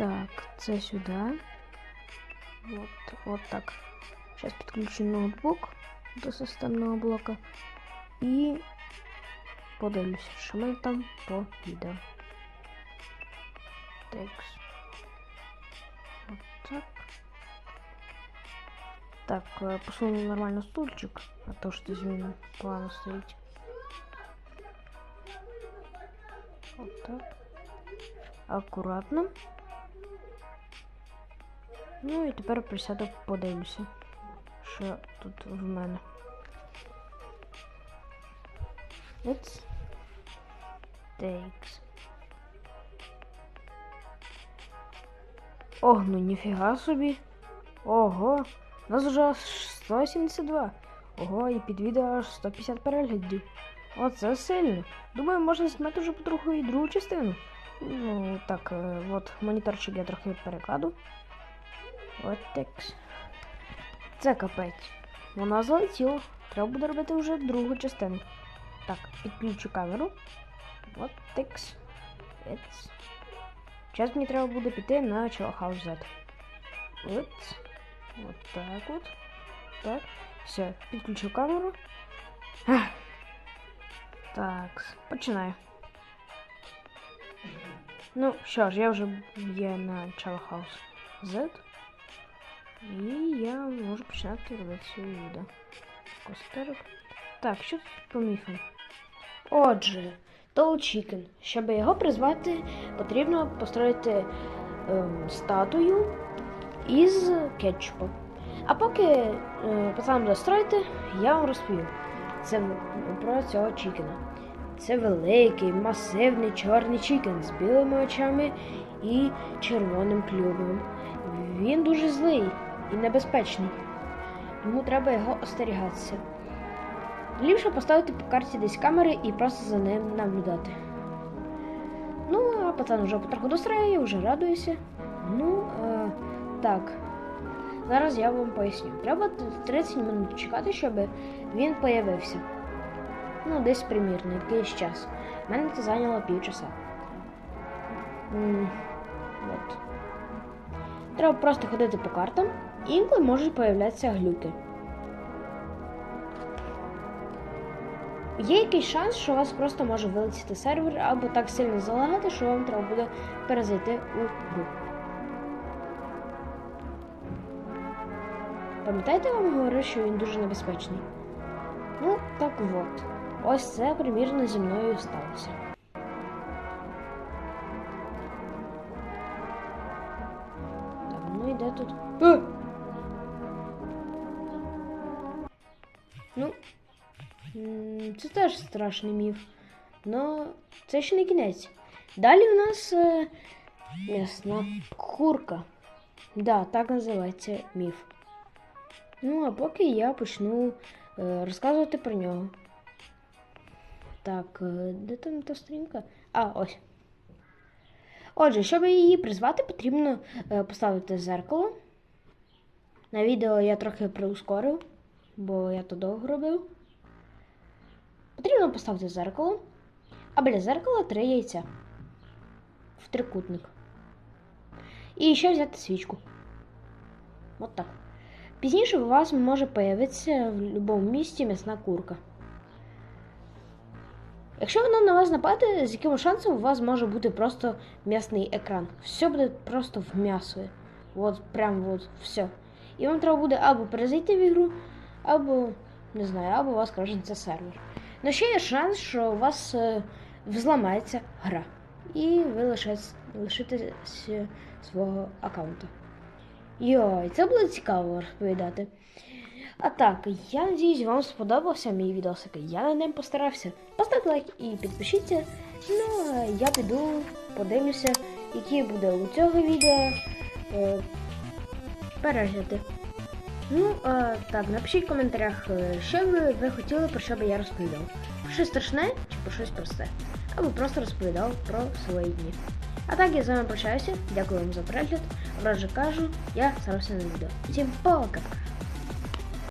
Так, це сюди. От, от так. Зараз підключу ноутбук до системного блока і подивлюся, що ми там по відео. Текс. От так. Так, е, посуну нормально стульчик, а то що він плавно стоїть. От так. Акуратно. Ну і тепер присяду подивлюся, що тут в мене. It's takes. Ох, ну ніфіга собі. Ого, у нас вже аж 172. Ого, і під відео аж 150 переглядів. Оце сильно. Думаю, можна знімати вже по другу і другу частину. Ну, так, е, от моніторчик я трохи перекладу. От текс. Це капець. Вона залетіла. Треба буде робити вже другу частину. Так, підключу камеру. От текс. Зараз мені треба буде піти на Chill Z. От. От так от. Так. Все, підключу камеру. Так, починаю. Ну, що ж, я вже є на Chill Z. І я можу починати робити своє відео. Костерик. Так, що тут по міфам? Отже, Toll Chicken. Щоб його призвати, потрібно построїти ем, статую із кетчупу. А поки е, пацан буде я вам розповім це про цього чікена. Це великий, масивний чорний чікен з білими очами і червоним клювом. Він дуже злий і небезпечний, тому треба його остерігатися. Ліпше поставити по карті десь камери і просто за ним наблюдати. Ну, а пацан вже потроху достраює, вже радується. Ну, е, так. Зараз я вам поясню. Треба 30 минут чекати, щоб він появився. Ну, десь примірно, якийсь час. У мене це зайняло півчаса. М, От. Треба просто ходити по картам, інколи можуть появлятися глюки. Є якийсь шанс, що у вас просто може вилетіти сервер або так сильно залагати, що вам треба буде перезайти у гру. Пам'ятаєте, я вам говорив, що він дуже небезпечний? Ну, так от. Ось це примірно зі мною сталося. Так, ну і де тут. Ну, це теж страшний міф. Но це ще не кінець. Далі у нас е, м'ясна курка. Да, так називається міф. Ну, а поки я почну е, розказувати про нього. Так, е, де там та стрінка? А, ось. Отже, щоб її призвати, потрібно е, поставити зеркало. На відео я трохи приускорив, бо я то довго робив. Потрібно поставити зеркало, а біля зеркала три яйця в трикутник. І ще взяти свічку. От так. Пізніше у вас може появитися в будь-якому місці м'ясна курка. Якщо вона на вас нападе, з яким шансом у вас може бути просто м'ясний екран. Все буде просто в м'ясо. От прям от все. І вам треба буде або перезайти в ігру, або не знаю, або у вас крашиться сервер. Но ще є шанс, що у вас е, взламається гра. І ви лишаєтесь- лишитеся свого аккаунту. Йой, це було цікаво розповідати. А так, я надіюсь, вам сподобався мій відосик. Я над ним постарався. Поставте лайк і підпишіться. Ну, а я піду, подивлюся, які буде у цього відео е, перегляди. Ну, а, так, напишіть в коментарях, е, що ви, ви хотіли, про що би я розповідав. Про щось страшне чи про щось просте. Або просто розповідав про свої дні. А так я з вами прощаюся. Дякую вам за перегляд. Вражу кажу, я старався на відео. Всім пока!